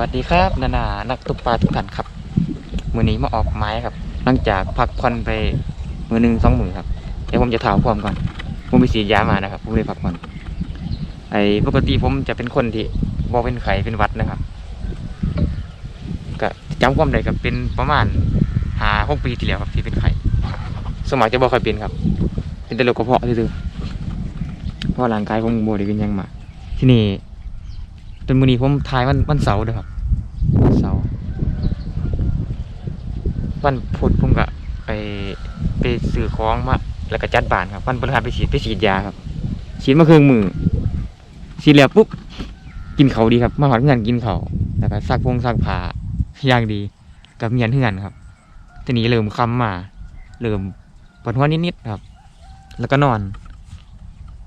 วัสดีครับนานานักตกปลาทุกท่านครับมือนี้มาออกไม้ครับ หลังจากพักผ่อนไปมือหนึ่งสองมือครับเดี๋ยวผมจะถามความก่อนผมไปฉีดยามานะครับผมเลยพักผ่อนไอ้ปกติผมจะเป็นคนที่บอเป็นไข้เป็นวัดนะครับก็จำความได้กับเป็นประมาณหาหกปีที่แล้วครับที่เป็นไข้สมัยจะบ่ค่อยเป็นครับ เป็นแต่โรคกระเพาะซื่อๆเพราะร่างกายผมบวได้กินยังมา ที่นี่ จนมือนี้ผมทายวันวันเสาร์เด้อครับเสาร์วันพุธผมก็ไปไปซื้อของมาแล้วก็จัดบ้านครับวันพฤหัสไปฉีดไปฉีดยาครับฉีดมาเครื่องมือฉีดแล้วปุ๊บกินเขาดีครับ มาหอดเงินกินเขาแล้วก็ซักพงซักผ้าอย่างดี กับเมียนเฮือนครับ ทีนี้เริ่มคำมาเริ่มปวดหัวนิดๆครับ แล้วก็นอน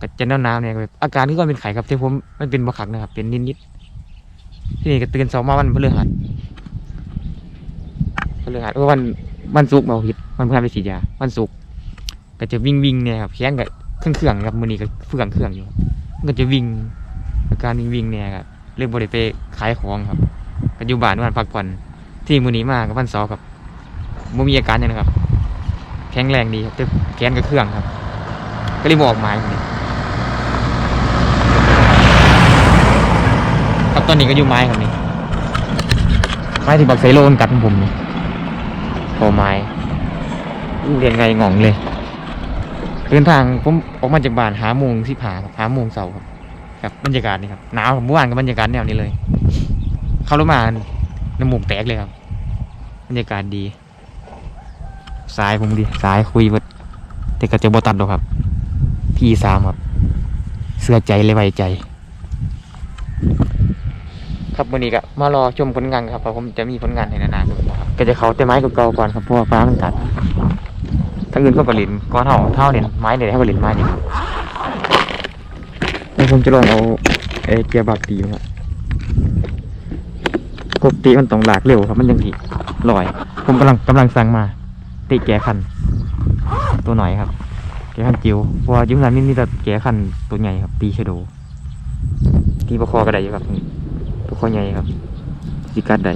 ก็จะหนาวๆเนี่ยแบบอาการที่ก่อนเป็นไข้ครับแต่ผมมันเป็นบะคักนะครับ เป็นนิดๆที่นี่ก็ตื่นเช้ามาวันพฤหัสพฤหัสเออวันวันศุกร์มาผิดวันพฤหัสไปฉีดยาวันศุกร์ก็จะวิ่งวิ่งเนี่ยครับแข้งกับเครื่องเครื่องครับมือนี้ก็เฟื่องเครื่องอยู่ก็จะวิ่งอาการวิ่งวิ่งเนี่ยครับเรื่องบริไปขายของครับปัจจุบันวันพักผ่อนที่มือนี้มากับวันเสาร์ครับไม่มีอาการหยังนะครับ แข็งแรงดีครับแต่แขนกับเครื่องครับ ก็เลยบออกไม้ครับนี่ ครับ ตอนนี้ก็อยู่ไม้ครับนี่ไม้ที่บักไซโลนกัดของผมนี่โอไม้อู้เรียนไงงองเลยเดินทางผมออกมาจากบ้านหาโมงที่ผาครับหาโมงเสาร์ครับครับบรรยากาศนี่ครับหนาวครับเมื่อวานกับบรรยากาศแนวนี้เลย เข้ารถมาน้ำมูกแตกเลยครับ บรรยากาศดีสายผมดีสายคุยเบิดแต่ก็จะบ่ตัดหรอกครับ พี่สามครับ เสื้อใจเลยไว้ใจ ครับวันนี้ก็มารอชมผลงานครับเพราะผมจะมีผลงานให้นานๆดูครับก็จะเขาแต่ไม้กับเก่าก่อนครับเพราะว่าฟ้ามันตัดทั้งอื่นก็กระลินก้อนเท่าเท่าเนี่ยไม้เนี่ยให้กระลินไม้เนี่ยแล้วผมจะลองเอาเอเกียร์บักตีมาครับติมันต้องหลากเร็วครับ มันยังทีลอย ผมกำลังกำลังสั่งมาติแกะคัน ตัวหน่อยครับ แกะคันจิ๋วเพราะว่ายุ่งนั้นนี่มีแต่แกะคันตัวใหญ่ครับ ตีชะโด ตีประคอก็ได้อยู่ครับนี่ ข้อใหญ่ครับสิกัดได้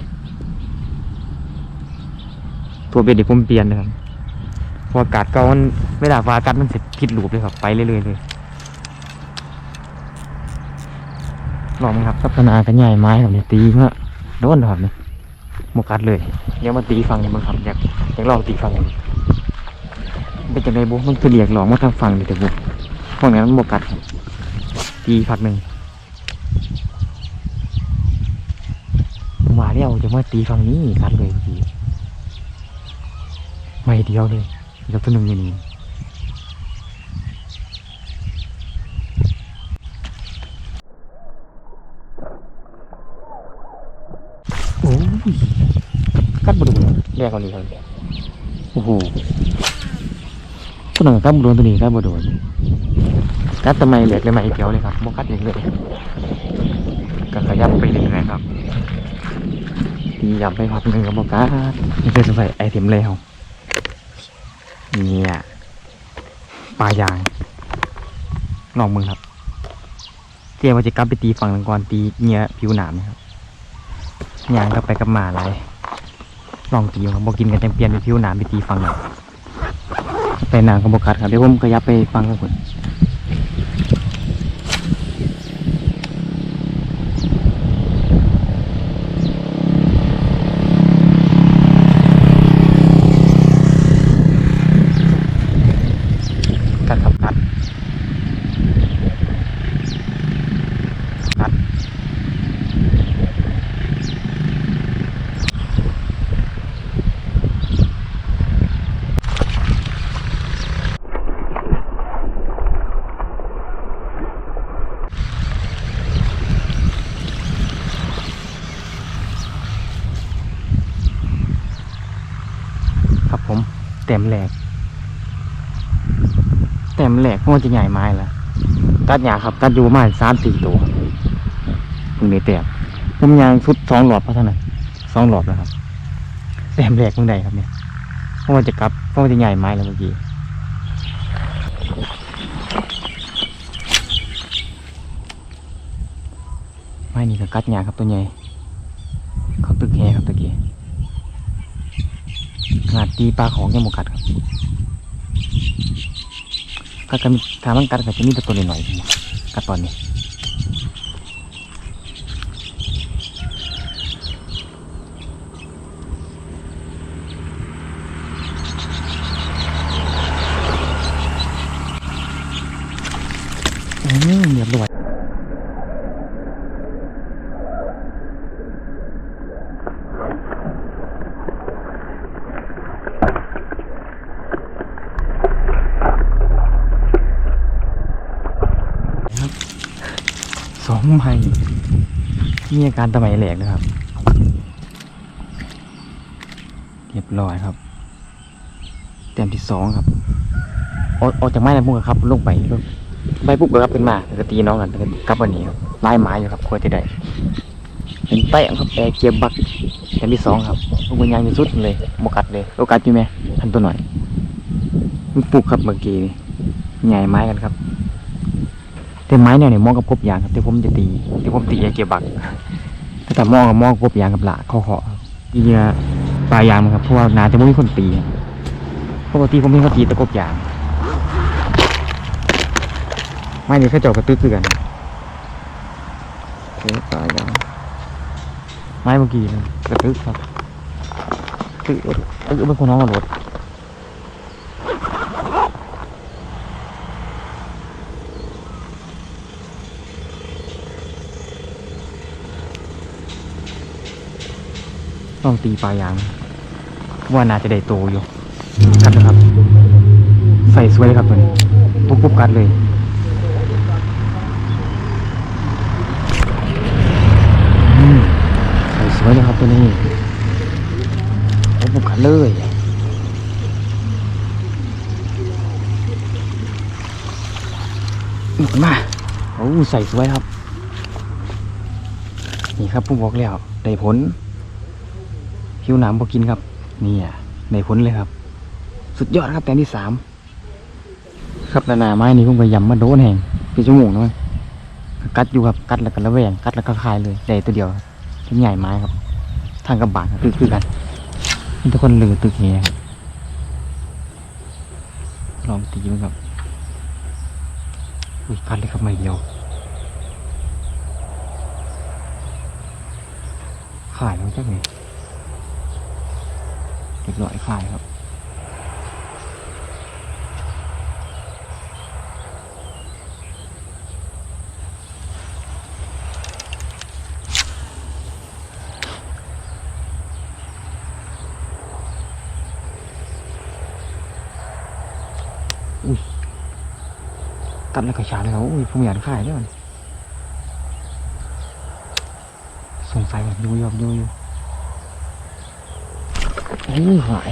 ตัวเบ็ดเดี๋ยวผมเปลี่ยนนะครับเพราะอากาศเก่ามันไม่ได้ฟ้าอากาศมันเสร็จผิดลูปเลยครับ ไปเรื่อยๆเลยลองไหมครับพัฒนากันใหญ่ไม้ครับเนี่ยตีเมื่อโดนครับเนี่ยโมกัดเลยเดี๋ยวมาตีฟังมันครับอยากอยากลองตีฟังมันเป็นจังไดบุมันคือเรียกลองมาทางฟังเลยแต่บุพวกนั้นมันโมกัดครับตีพักหนึ่ง มาแล้วจะมาตีฝั่งนี้กัดเลยพี่ไม่เดียวเลยแล้วตัวหนึ่งอยู่นี่โอ้ยกัดบไดูแรกกว่านี้ครับโอ้โหตัวหนึ่งกัดบไดูตัวนี้กัดบไดูกัดทำไมเหล็กเลยไม่เดียวเลยครับโมกัดเองเลยก็ขยับไปเรื่อยๆครับ ตียำไปพักหนึ่งกับบอกานี่เป็นสมัยไอเทมเลยครับเนี่ยปลายางลองมึงครับเจียว่าจะกลับไปตีฝั่งหนึ่งก่อนตีเงียผิวหนามนะครับยางกลับไปกับหมาอะไรลองตีครับบอกกินกันจังเปลี่ยนไปผิวหนามไปตีฝั่งหนึ่งไปนางกับบอกัดครับเดี๋ยวผมขยับไปฟังกันก่อนกัดครับกัดกัด ครับผมเต็มแหลกเต็มแหลกเพราะว่าจะใหญ่ไม้ละกัดหยาครับกัดอยู่มาสามสี่ตัวเพิ่งได้แต้มผมยางชุดสองหลอดเพราะเท่านั้นสองหลอดแล้วครับเต็มแหลกเมื่อใดครับเนี่ยเพราะว่าจะกลับเพราะว่าจะใหญ่ไม้แล้วเมื่อกี้ไม้นี่ก็กัดหยาครับตัวใหญ่เขาตี หาดีปลาของยังบ่กัดครับก็จะมีทางมันกัดก็จะมีแต่ตัวหน่อยกัดตอนนี้ อืมเรียบร้อยครับส องใบมีอาการตะไมแหลกนะครับ เรียบร้อยครับ เต็มที่สองครับออกออกจากไม้แล้วมุกครับลงไปลงไปปุ๊บก็ครับขึ้นมาแล้วก็ตีน้องกันแล้วก็กลับวันนี้ครับไล่ไม้อยู่ครับควรจะได้เป็นแต้มครับแอร์เกียร์บักแต้มที่สองครับลูกมันยางที่สุดเลยบกัดเลยโอกาสอยู่ไหมทันตัวหน่อยมันปลูกครับเมื่อกี้ใหญ่ไม้กันครับ แต่ไม้เนี่ยเนี่ยมองกับกบยางครับแต่ผมจะตีแต่ผมตีแอร์เกียร์บักแต่ถ้ามองกับมองกบยางกับหละเข้อขอตีเรือปลายางมั้งครับเพราะว่านาจะไม่มีคนตีครับปกติผมเห็นเขาตีแต่กบยางไม่นี่แค่เจาะกระตึกคือกันเอ๊ะตายยังไม้เมื่อกี้นะกระตึกครับตึกเออเออเป็นคนน้องกับรถ ต้องตีปลายยาง ว่าน่าจะได้โตอยู่กัดนะครับ ใส่สวยเลยครับตัวนี้ ปุ๊บปุ๊บกัดเลยอืมใส่สวยเลยครับตัวนี้โอ้บุกขันเลยหมุนมาโอ้ใส่สวยครับ นี่ครับผมบอกแล้วได้ผล ผิวหนามพอกินครับ นี่อะได้ผลเลยครับ สุดยอดครับแตนที่สามครับนานาไม้นี่ผมก็ยำมาโดนแห่งเป็นชั่วโมงแล้วมั้งกัดอยู่ครับกัดแล้วก็ระแวงกัดแล้วก็คายเลยได้ตัวเดียวที่ใหญ่ไม้ครับ ทางกระบะครับคือคือกันนี่ทุกคนลือตึกเฮียลองตีมันครับอุ้ยกัดเลยครับไม่เดียวขายแล้วจักไง เรียบร้อยขายครับอุ้ยตัดแล้วก็ชาเลยครับอุ้ยผมอยากขายด้วยมันสงสัยแบบยูยอบยูอยู่ อู้หาย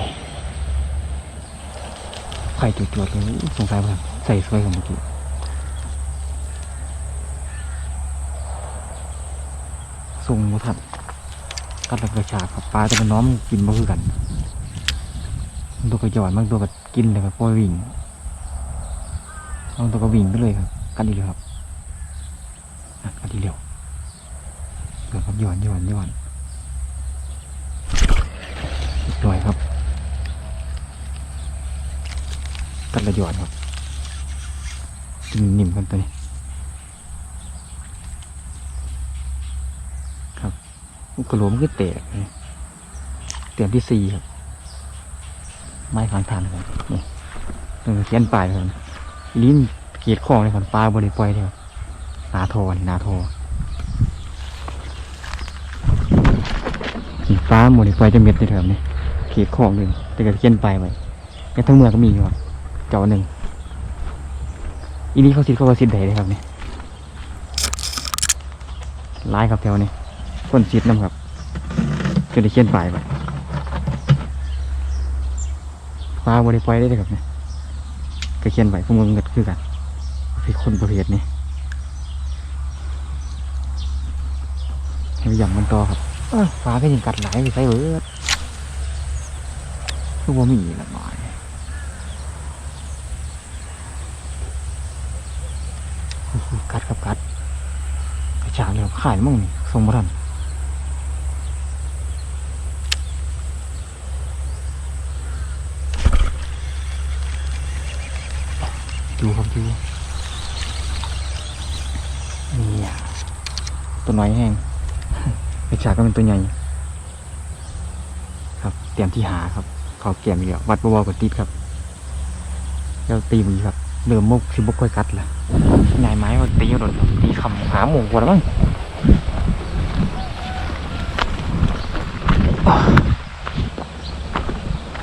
ไข่จุดๆเลยสงสัยแบบใส่สวยของเมื่อกี้ส่งมาทัดตัดแล้วก็ชาครับปลาจะเป็นน้องกินมาคือกันตัวก็หย่อดบางตัวก็กินเลยครับปล่อยวิ่งเอาตัวก็วิ่งไปเลยครับกันดีเลยครับกันดีเร็วเดี๋ยวครับหย้อนหย้อนหย้อนอีก หน่อยครับกันละยอนครับนิ่มๆกันตัวนี้ครับอุกระโหลมก็แตกเตียมที่สี่ครับ ไม้ขางทานครับนี่เออเขียนปลายครับลิ้นเกียดข้องเลยครับปลาบริปล่อยเดียวนาโทนี่นาโทนี่ปลาบริปล่อยจะเม็ดเลยครับนี่ เกีดของหนึ่งแต่ก็เขียนไปไว้แต่ทั้งเมืองก็มีอยู่ครับจ้าหนึ่งอีนี้เขาสิเขาว่าสิดใดเลยครับเนี่ยลายครับแถวนี้คนสิดน้ำครับจะได้เขียนไปไว้ปลาบริปล่อยได้เลยครับเนี่ยก็เขียนไว้พวกมึงก็คือกันเป็นคนประเภทนี้ให้ไปหย่ำมันต่อครับฟ้าก็ยังกัดหลายไปใส่เบิด คือว่ามีละหมายกัดกับกัดกระชากเลยขายมั่งนี่สมรันดูครับดูเนี่ยตัวน้อยแห้งกระชากก็เป็นตัวใหญ่ครับ เตรียมที่หาครับ เขาเกี่ยมอีกแล้ววัดบวรกับติดครับแล้วตีมือครับเริ่มมุกสิบกค่อยกัดละใหญ่ไม้ก็ตีโดนตีคำหาหมูกว่าแล้วมั้ง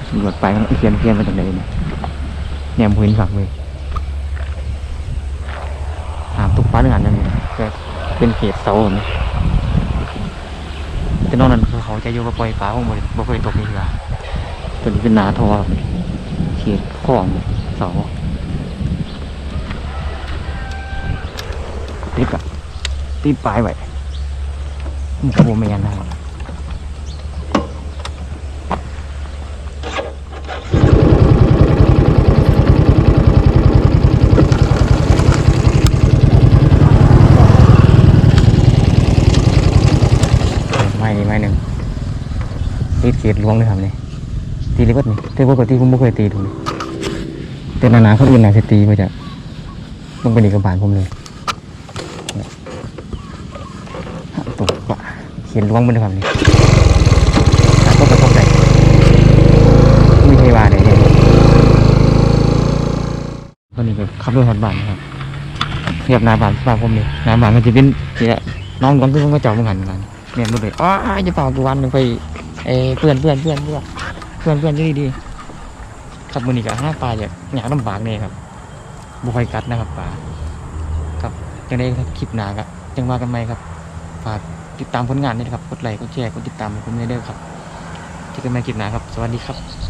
ตำรวจไปมันเพียนเพียนมาจากไหนเนี่ยแนมพื้นฝักเลยหามตุกป้าหนึ่งอันนั่นเองก็เป็นเขตเสาแบบนี้แต่นอกนั้นคือเขาจะอยู่กับปล่อยปลาพวกมันบ่เคยตกนี่คือ ตัวนี้เป็นนาทอเขตของเสาติดอะติดปลายไว้มันก็บ่แมนนะครับไม่ดีไม่หนึ่งตีเขียดล้วงเลยครับนี่ ตีเลยวัดนี่แต่ปกติผมไม่เคยตีถูกนี่แต่นานาเขาอื่นน่าจะตีมาจากมันเป็นเอกบาลผมเลยตกปะเขียนล้วงมันเลยครับนี่หาก็กระทบใจไม่ใช่ว่าเลยเนี่ยตอนนี้ก็ขับรถหอดบ้านนะครับเรียบหนาบ้านบ้านผมเลยหนาบ้านมันจะเป็นนี่แหละน้องน้องคือต้องมาเจาะมึงหันกันเนี่ยรู้เลยอ๋อจะเป่ากูวันหนึ่งไปเอเพื่อนเพื่อนเพื่อนเพื่อน พื่อนเพื่อนดีดีๆครับมือนี้กับห้าปลาอย่างหยาลำบากเนี่ยครับบุคอยกัดนะครับปลาครับยังได้ครับคลิปหนากะยังว่ากันไหมครับฝากติดตามผลงานด้วยครับกดไลค์กดแชร์กดติดตามให้ผมด้วยเด้อครับที่กันมาคลิปหนาครับ สวัสดีครับ